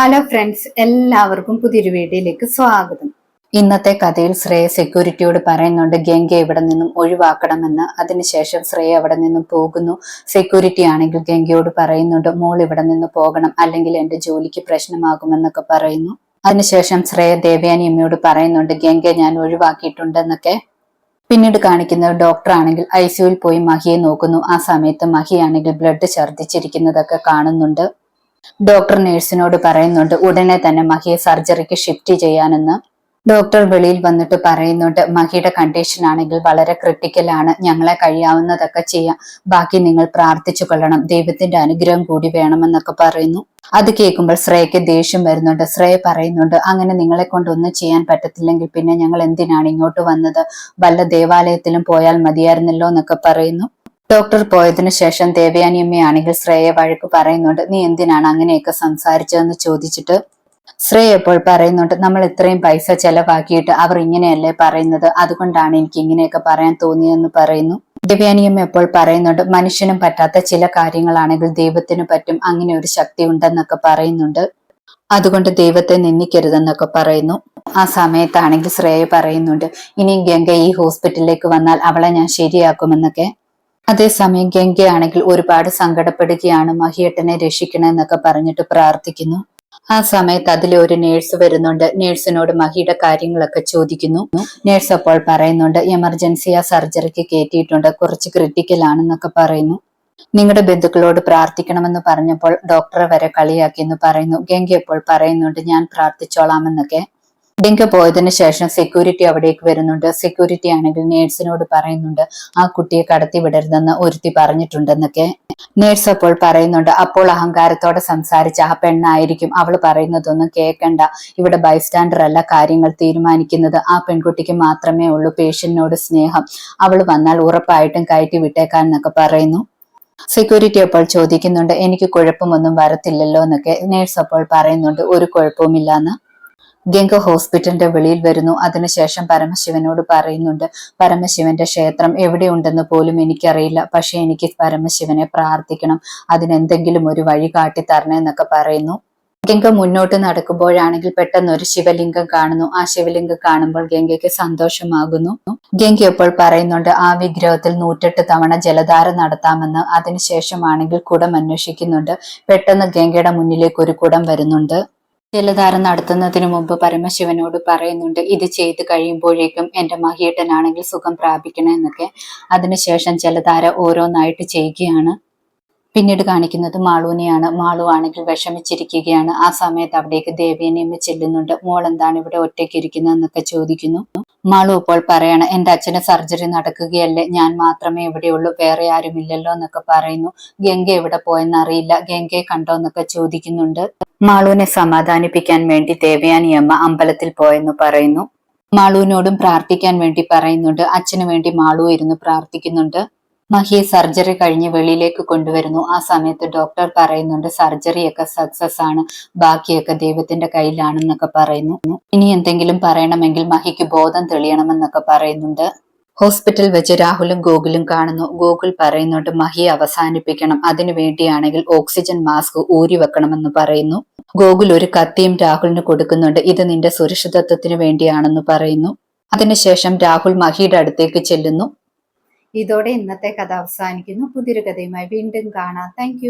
Hello friends എല്ലാവർക്കും പുതിയൊരു വീഡിയോയിലേക്ക് സ്വാഗതം. ഇന്നത്തെ കഥയിൽ ശ്രേയ സെക്യൂരിറ്റിയോട് പറയുന്നുണ്ട് ഗംഗ ഇവിടെ നിന്നും ഒഴിവാക്കണമെന്ന്. അതിനുശേഷം ശ്രേയ അവിടെ നിന്നും പോകുന്നു. സെക്യൂരിറ്റി ആണെങ്കിൽ ഗംഗയോട് പറയുന്നുണ്ട് മോൾ ഇവിടെ നിന്ന് പോകണം അല്ലെങ്കിൽ എന്റെ ജോലിക്ക് പ്രശ്നമാകുമെന്നൊക്കെ പറയുന്നു. അതിനുശേഷം ശ്രേയ ദേവയാനി അമ്മയോട് പറയുന്നുണ്ട് ഗംഗ ഞാൻ ഒഴിവാക്കിയിട്ടുണ്ടെന്നൊക്കെ. പിന്നീട് കാണിക്കുന്നത് ഡോക്ടർ ആണെങ്കിൽ ഐ പോയി മഹിയെ നോക്കുന്നു. ആ സമയത്ത് മഹിയാണെങ്കിൽ ബ്ലഡ് ഛർദ്ദിച്ചിരിക്കുന്നതൊക്കെ കാണുന്നുണ്ട്. ഡോക്ടർ നേഴ്സിനോട് പറയുന്നുണ്ട് ഉടനെ തന്നെ മഹിയെ സർജറിക്ക് ഷിഫ്റ്റ് ചെയ്യാനെന്ന്. ഡോക്ടർ വെളിയിൽ വന്നിട്ട് പറയുന്നുണ്ട് മഹിയുടെ കണ്ടീഷൻ ആണെങ്കിൽ വളരെ ക്രിട്ടിക്കലാണ് ഞങ്ങളെ കഴിയാവുന്നതൊക്കെ ചെയ്യാം ബാക്കി നിങ്ങൾ പ്രാർത്ഥിച്ചു കൊള്ളണം ദൈവത്തിന്റെ അനുഗ്രഹം കൂടി വേണമെന്നൊക്കെ പറയുന്നു. അത് കേൾക്കുമ്പോൾ ശ്രേയക്ക് ദേഷ്യം വരുന്നുണ്ട് ശ്രേയ പറയുന്നുണ്ട് അങ്ങനെ നിങ്ങളെ കൊണ്ടൊന്നും ചെയ്യാൻ പറ്റത്തില്ലെങ്കിൽ പിന്നെ ഞങ്ങൾ എന്തിനാണ് ഇങ്ങോട്ട് വന്നത്? വല്ല ദേവാലയത്തിലും പോയാൽ മതിയായിരുന്നല്ലോ എന്നൊക്കെ പറയുന്നു. ഡോക്ടർ പോയതിനു ശേഷം ദേവയാനിയമ്മയാണെങ്കിൽ ശ്രേയ വഴക്ക് പറയുന്നുണ്ട്. നീ എന്തിനാണ് അങ്ങനെയൊക്കെ സംസാരിച്ചതെന്ന് ചോദിച്ചിട്ട്? ശ്രേയ ഇപ്പോൾ പറയുന്നുണ്ട് നമ്മൾ ഇത്രയും പൈസ ചെലവാക്കിയിട്ട് അവർ ഇങ്ങനെയല്ലേ പറയുന്നത്? അതുകൊണ്ടാണ് എനിക്ക് ഇങ്ങനെയൊക്കെ പറയാൻ തോന്നിയതെന്ന് പറയുന്നു. ദേവയാനിയമ്മ എപ്പോൾ പറയുന്നുണ്ട് മനുഷ്യനും പറ്റാത്ത ചില കാര്യങ്ങളാണെങ്കിൽ ദൈവത്തിന് പറ്റും അങ്ങനെ ഒരു ശക്തി ഉണ്ടെന്നൊക്കെ പറയുന്നുണ്ട്. അതുകൊണ്ട് ദൈവത്തെ നിന്ദിക്കരുതെന്നൊക്കെ പറയുന്നു. ആ സമയത്താണെങ്കിൽ ശ്രേയ പറയുന്നുണ്ട് ഇനി ഗംഗ ഈ ഹോസ്പിറ്റലിലേക്ക് വന്നാൽ അവളെ ഞാൻ ശരിയാക്കുമെന്നൊക്കെ. അതേസമയം ഗംഗയാണെങ്കിൽ ഒരുപാട് സങ്കടപ്പെടുകയാണ്. മഹിയേട്ടനെ രക്ഷിക്കണമെന്നൊക്കെ പറഞ്ഞിട്ട് പ്രാർത്ഥിക്കുന്നു. ആ സമയത്ത് അതിലെ ഒരു നേഴ്സ് വരുന്നുണ്ട്. നേഴ്സിനോട് മഹിയുടെ കാര്യങ്ങളൊക്കെ ചോദിക്കുന്നു. നേഴ്സ് അപ്പോൾ പറയുന്നുണ്ട് എമർജൻസി ആ സർജറിക്ക് കയറ്റിയിട്ടുണ്ട് കുറച്ച് ക്രിട്ടിക്കൽ ആണെന്നൊക്കെ പറയുന്നു. നിങ്ങളുടെ ബന്ധുക്കളോട് പ്രാർത്ഥിക്കണമെന്ന് പറഞ്ഞപ്പോൾ ഡോക്ടറെ വരെ കളിയാക്കി എന്ന് പറയുന്നു. ഗംഗ അപ്പോൾ പറയുന്നുണ്ട് ഞാൻ പ്രാർത്ഥിച്ചോളാമെന്നൊക്കെ. ഡിങ്ക പോയതിന് ശേഷം സെക്യൂരിറ്റി അവിടേക്ക് വരുന്നുണ്ട്. സെക്യൂരിറ്റി ആണെങ്കിൽ നേഴ്സിനോട് പറയുന്നുണ്ട് ആ കുട്ടിയെ കടത്തി വിടരുതെന്ന് ഒരുത്തി പറഞ്ഞിട്ടുണ്ടെന്നൊക്കെ നേഴ്സ് അപ്പോൾ പറയുന്നുണ്ട്. അപ്പോൾ അഹങ്കാരത്തോടെ സംസാരിച്ച ആ പെണ്ണായിരിക്കും. അവൾ പറയുന്നതൊന്നും കേൾക്കണ്ട. ഇവിടെ ബൈസ്റ്റാൻഡർ അല്ല കാര്യങ്ങൾ തീരുമാനിക്കുന്നത്. ആ പെൺകുട്ടിക്ക് മാത്രമേ ഉള്ളൂ പേഷ്യന്റിനോട് സ്നേഹം. അവൾ വന്നാൽ ഉറപ്പായിട്ടും കയറ്റി വിട്ടേക്കാൻ എന്നൊക്കെ പറയുന്നു. സെക്യൂരിറ്റി അപ്പോൾ ചോദിക്കുന്നുണ്ട് എനിക്ക് കുഴപ്പമൊന്നും വരത്തില്ലല്ലോ എന്നൊക്കെ നേഴ്സ് അപ്പോൾ പറയുന്നുണ്ട് ഒരു കുഴപ്പവുമില്ലാന്ന്. ഗംഗ ഹോസ്പിറ്റലിന്റെ വെളിയിൽ വരുന്നു. അതിനുശേഷം പരമശിവനോട് പറയുന്നുണ്ട് പരമശിവന്റെ ക്ഷേത്രം എവിടെയുണ്ടെന്ന് പോലും എനിക്കറിയില്ല. പക്ഷെ എനിക്ക് പരമശിവനെ പ്രാർത്ഥിക്കണം. അതിനെന്തെങ്കിലും ഒരു വഴി കാട്ടി എന്നൊക്കെ പറയുന്നു. ഗംഗ മുന്നോട്ട് നടക്കുമ്പോഴാണെങ്കിൽ പെട്ടെന്ന് ഒരു ശിവലിംഗം കാണുന്നു. ആ ശിവലിംഗം കാണുമ്പോൾ ഗംഗയ്ക്ക് സന്തോഷമാകുന്നു. ഗംഗ ഇപ്പോൾ പറയുന്നുണ്ട് ആ വിഗ്രഹത്തിൽ നൂറ്റെട്ട് തവണ ജലധാര നടത്താമെന്ന്. അതിനുശേഷമാണെങ്കിൽ കുടം അന്വേഷിക്കുന്നുണ്ട്. പെട്ടെന്ന് ഗംഗയുടെ മുന്നിലേക്ക് ഒരു കുടം വരുന്നുണ്ട്. ജലധാരം നടത്തുന്നതിനു മുമ്പ് പരമശിവനോട് പറയുന്നുണ്ട് ഇത് ചെയ്ത് കഴിയുമ്പോഴേക്കും എന്റെ മഹിയേട്ടനാണെങ്കിൽ സുഖം പ്രാപിക്കണം എന്നൊക്കെ. അതിനുശേഷം ജലധാര ഓരോന്നായിട്ട് ചെയ്യുകയാണ്. പിന്നീട് കാണിക്കുന്നത് മാളുവിനെയാണ് മാളു ആണെങ്കിൽ വിഷമിച്ചിരിക്കുകയാണ്. ആ സമയത്ത് അവിടേക്ക് ദേവേനയമ്മ ചെല്ലുന്നുണ്ട്. മോൾ എന്താണ് ഇവിടെ ഒറ്റയ്ക്ക് ഇരിക്കുന്നതെന്നൊക്കെ ചോദിക്കുന്നു. മാളു ഇപ്പോൾ പറയാണ് എന്റെ അച്ഛന് സർജറി നടക്കുകയല്ലേ. ഞാൻ മാത്രമേ ഇവിടെയുള്ളൂ. വേറെ ആരുമില്ലല്ലോ എന്നൊക്കെ പറയുന്നു. ഗംഗ എവിടെ പോയെന്നറിയില്ല ഗംഗയെ കണ്ടോ എന്നൊക്കെ ചോദിക്കുന്നുണ്ട്. മാളുവിനെ സമാധാനിപ്പിക്കാൻ വേണ്ടി ദേവയാനി അമ്മ അമ്പലത്തിൽ പോയെന്ന് പറയുന്നു. മാളുവിനോടും പ്രാർത്ഥിക്കാൻ വേണ്ടി പറയുന്നുണ്ട്. അച്ഛനു വേണ്ടി മാളു ഇരുന്ന് പ്രാർത്ഥിക്കുന്നുണ്ട്. മഹിയെ സർജറി കഴിഞ്ഞ് വെളിയിലേക്ക് കൊണ്ടുവരുന്നു. ആ സമയത്ത് ഡോക്ടർ പറയുന്നുണ്ട് സർജറിയൊക്കെ സക്സസ് ആണ്. ബാക്കിയൊക്കെ ദൈവത്തിന്റെ കയ്യിലാണെന്നൊക്കെ പറയുന്നു. ഇനി എന്തെങ്കിലും പറയണമെങ്കിൽ മഹിക്ക് ബോധം തെളിയണമെന്നൊക്കെ പറയുന്നുണ്ട്. ഹോസ്പിറ്റൽ വെച്ച് രാഹുലും ഗോകുലും കാണുന്നു. ഗോകുൽ പറയുന്നുണ്ട് മഹിയെ അവസാനിപ്പിക്കണം. അതിനു വേണ്ടിയാണെങ്കിൽ ഓക്സിജൻ മാസ്ക് ഊരി വെക്കണമെന്ന് പറയുന്നു. ഗോകുൽ ഒരു കത്തിയും രാഹുലിന് കൊടുക്കുന്നുണ്ട്. ഇത് നിന്റെ സുരക്ഷിതത്വത്തിന് വേണ്ടിയാണെന്ന് പറയുന്നു. അതിനുശേഷം രാഹുൽ മഹിയുടെ അടുത്തേക്ക് ചെല്ലുന്നു. ഇതോടെ ഇന്നത്തെ കഥ അവസാനിക്കുന്നു. പുതിയൊരു കഥയുമായി വീണ്ടും കാണാം. താങ്ക്